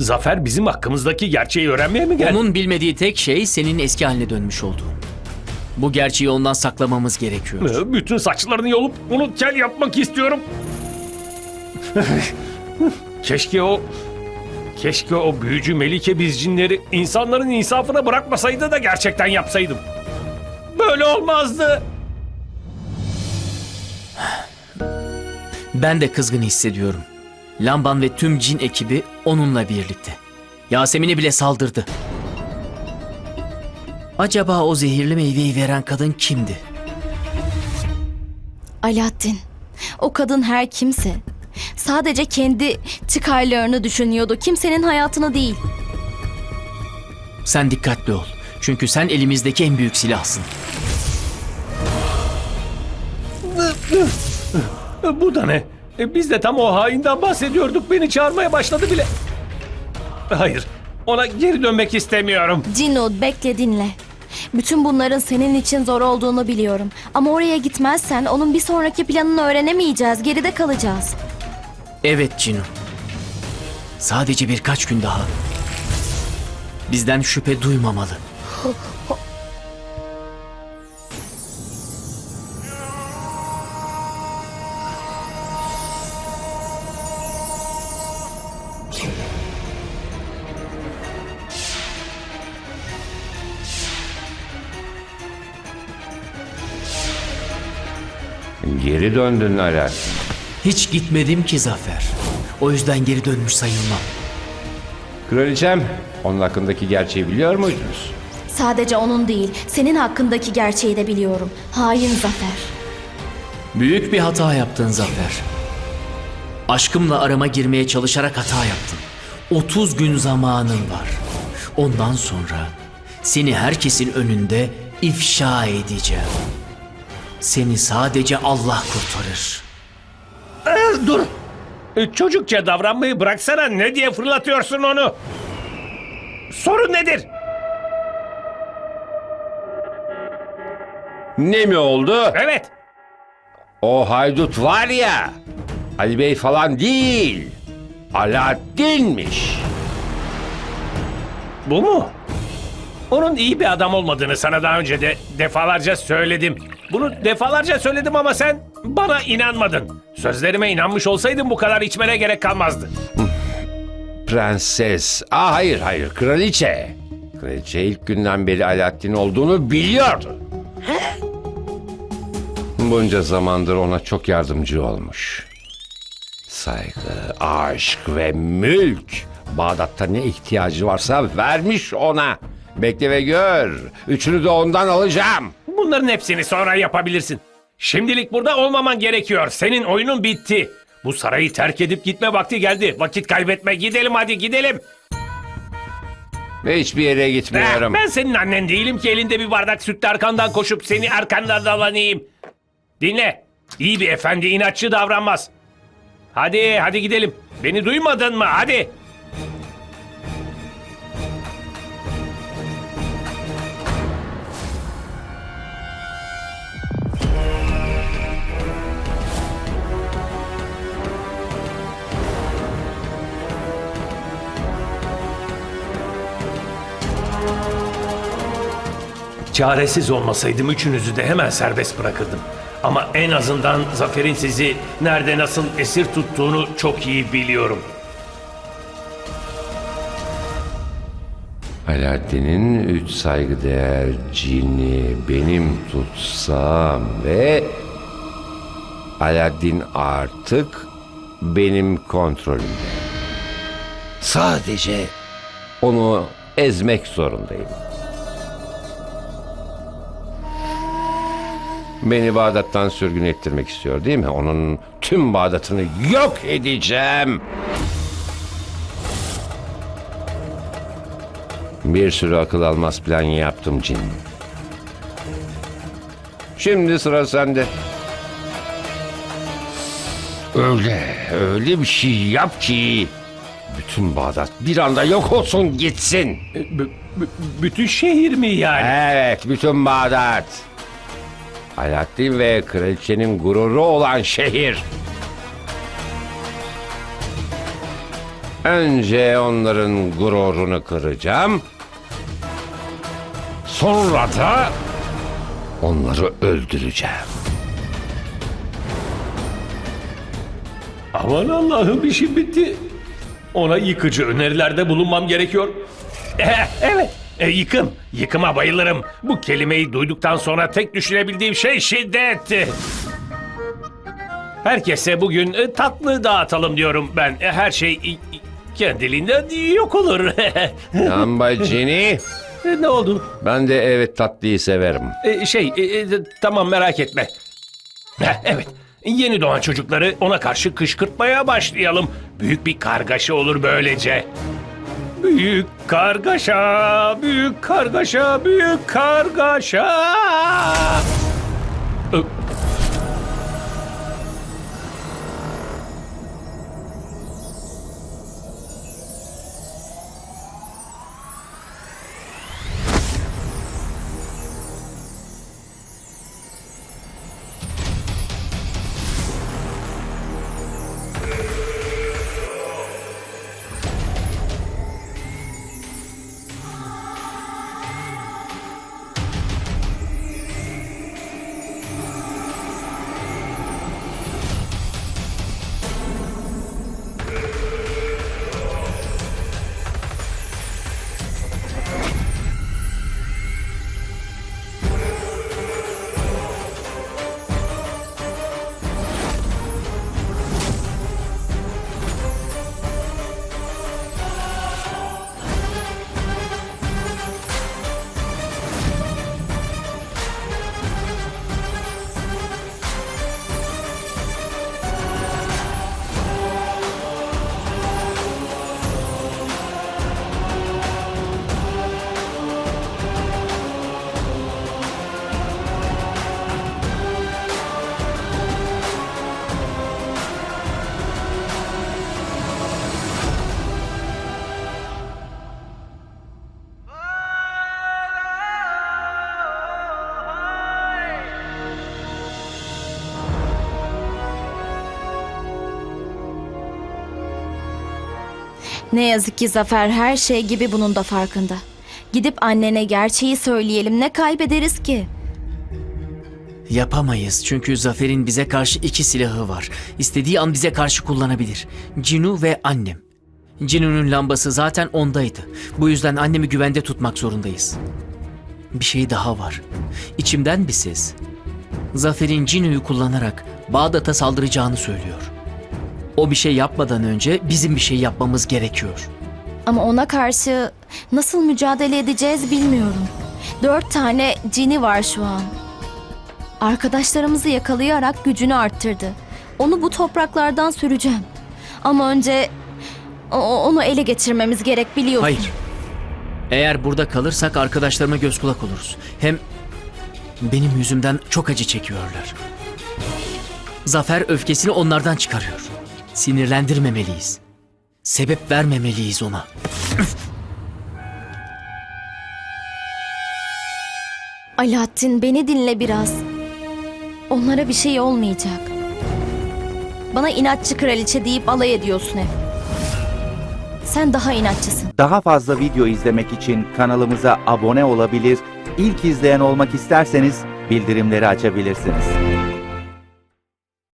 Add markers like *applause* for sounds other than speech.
Zafer bizim hakkımızdaki gerçeği öğrenmeye mi geldi? Onun bilmediği tek şey senin eski haline dönmüş olduğun. Bu gerçeği ondan saklamamız gerekiyor. Ee, Bütün saçlarını yolup onu kel yapmak istiyorum. *laughs* keşke o... Keşke o büyücü Melike bizcinleri insanların insafına bırakmasaydı da gerçekten yapsaydım. Böyle olmazdı. Ben de kızgın hissediyorum. Lamban ve tüm cin ekibi onunla birlikte. Yasemin'e bile saldırdı. Acaba o zehirli meyveyi veren kadın kimdi? Alaaddin. O kadın her kimse. Sadece kendi çıkarlarını düşünüyordu. Kimsenin hayatını değil. Sen dikkatli ol. Çünkü sen elimizdeki en büyük silahsın. Bu da ne? E, Biz de tam o hainden bahsediyorduk. Beni çağırmaya başladı bile. Hayır. Ona geri dönmek istemiyorum. Cinud bekle dinle. Bütün bunların senin için zor olduğunu biliyorum. Ama oraya gitmezsen onun bir sonraki planını öğrenemeyeceğiz. Geride kalacağız. Evet Cinu. Sadece birkaç gün daha. Bizden şüphe duymamalı. *laughs* Geri döndün Alaaddin. Hiç gitmedim ki Zafer. O yüzden geri dönmüş sayılmam. Kraliçem, onun hakkındaki gerçeği biliyor muydunuz? Sadece onun değil, senin hakkındaki gerçeği de biliyorum. Hain Zafer. Büyük bir hata yaptın Zafer. Aşkımla arama girmeye çalışarak hata yaptın. 30 gün zamanın var. Ondan sonra seni herkesin önünde ifşa edeceğim. Seni sadece Allah kurtarır. E, Dur. E, Çocukça davranmayı bıraksana. Ne diye fırlatıyorsun onu? Sorun nedir? Ne mi oldu? Evet. O haydut var ya, Ali Bey falan değil. Alaaddin'miş. Bu mu? Onun iyi bir adam olmadığını sana daha önce de defalarca söyledim. Bunu defalarca söyledim ama sen bana inanmadın. Sözlerime inanmış olsaydın bu kadar içmene gerek kalmazdı. Prenses. Aa hayır hayır, kraliçe. Kraliçe ilk günden beri Alaaddin olduğunu biliyordu. Bunca zamandır ona çok yardımcı olmuş. Saygı, aşk ve mülk. Bağdat'ta ne ihtiyacı varsa vermiş ona. Bekle ve gör. Üçünü de ondan alacağım. Bunların hepsini sonra yapabilirsin. Şimdilik burada olmaman gerekiyor. Senin oyunun bitti. Bu sarayı terk edip gitme vakti geldi. Vakit kaybetme. Gidelim hadi gidelim. Ve hiçbir yere Eh, gitmiyorum. ben senin annen değilim ki elinde bir bardak sütle arkandan koşup seni arkandan dalanayım. Dinle. İyi bir efendi inatçı davranmaz. Hadi hadi gidelim. Beni duymadın mı? Hadi. Çaresiz olmasaydım üçünüzü de hemen serbest bırakırdım. Ama en azından Zafer'in sizi nerede nasıl esir tuttuğunu çok iyi biliyorum. Alaaddin'in üç saygıdeğer cini benim tutsam ve Alaaddin artık benim kontrolümde. Sadece onu ezmek zorundayım. Beni Bağdat'tan sürgün ettirmek istiyor değil mi? Onun tüm Bağdat'ını yok edeceğim. Bir sürü akıl almaz plan yaptım cin. Şimdi sıra sende. Öyle, öyle bir şey yap ki bütün Bağdat bir anda yok olsun gitsin. Bütün şehir mi yani? Evet, bütün Bağdat. Alaaddin ve kraliçenin gururu olan şehir. Önce onların gururunu kıracağım. Sonra da onları öldüreceğim. Aman Allah'ım işim bitti. Ona yıkıcı önerilerde bulunmam gerekiyor. *laughs* Evet, e, yıkım. Yıkıma bayılırım. Bu kelimeyi duyduktan sonra tek düşünebildiğim şey şiddet. Herkese bugün e, tatlı dağıtalım diyorum ben. E, Her şey e, kendiliğinden yok olur. *laughs* Lambacini, E, ne oldu? ben de evet tatlıyı severim. E, şey, e, e, tamam merak etme. Heh, evet, yeni doğan çocukları ona karşı kışkırtmaya başlayalım. Büyük bir kargaşa olur böylece. Büyük kargaşa, büyük kargaşa, büyük kargaşa. Ö- Ne yazık ki Zafer her şey gibi bunun da farkında. Gidip annene gerçeği söyleyelim ne kaybederiz ki? Yapamayız çünkü Zafer'in bize karşı iki silahı var. İstediği an bize karşı kullanabilir. Cinu ve annem. Cinu'nun lambası zaten ondaydı. Bu yüzden annemi güvende tutmak zorundayız. Bir şey daha var. İçimden bir ses. Zafer'in Cinu'yu kullanarak Bağdat'a saldıracağını söylüyor. O bir şey yapmadan önce bizim bir şey yapmamız gerekiyor. Ama ona karşı nasıl mücadele edeceğiz bilmiyorum. Dört tane cini var şu an. Arkadaşlarımızı yakalayarak gücünü arttırdı. Onu bu topraklardan süreceğim. Ama önce o- onu ele geçirmemiz gerek biliyorsun. Hayır. Eğer burada kalırsak arkadaşlarıma göz kulak oluruz. Hem benim yüzümden çok acı çekiyorlar. Zafer öfkesini onlardan çıkarıyor. Sinirlendirmemeliyiz. Sebep vermemeliyiz ona. Alaaddin beni dinle biraz. Onlara bir şey olmayacak. Bana inatçı kraliçe deyip alay ediyorsun hep. Sen daha inatçısın. Daha fazla video izlemek için kanalımıza abone olabilir, ilk izleyen olmak isterseniz bildirimleri açabilirsiniz.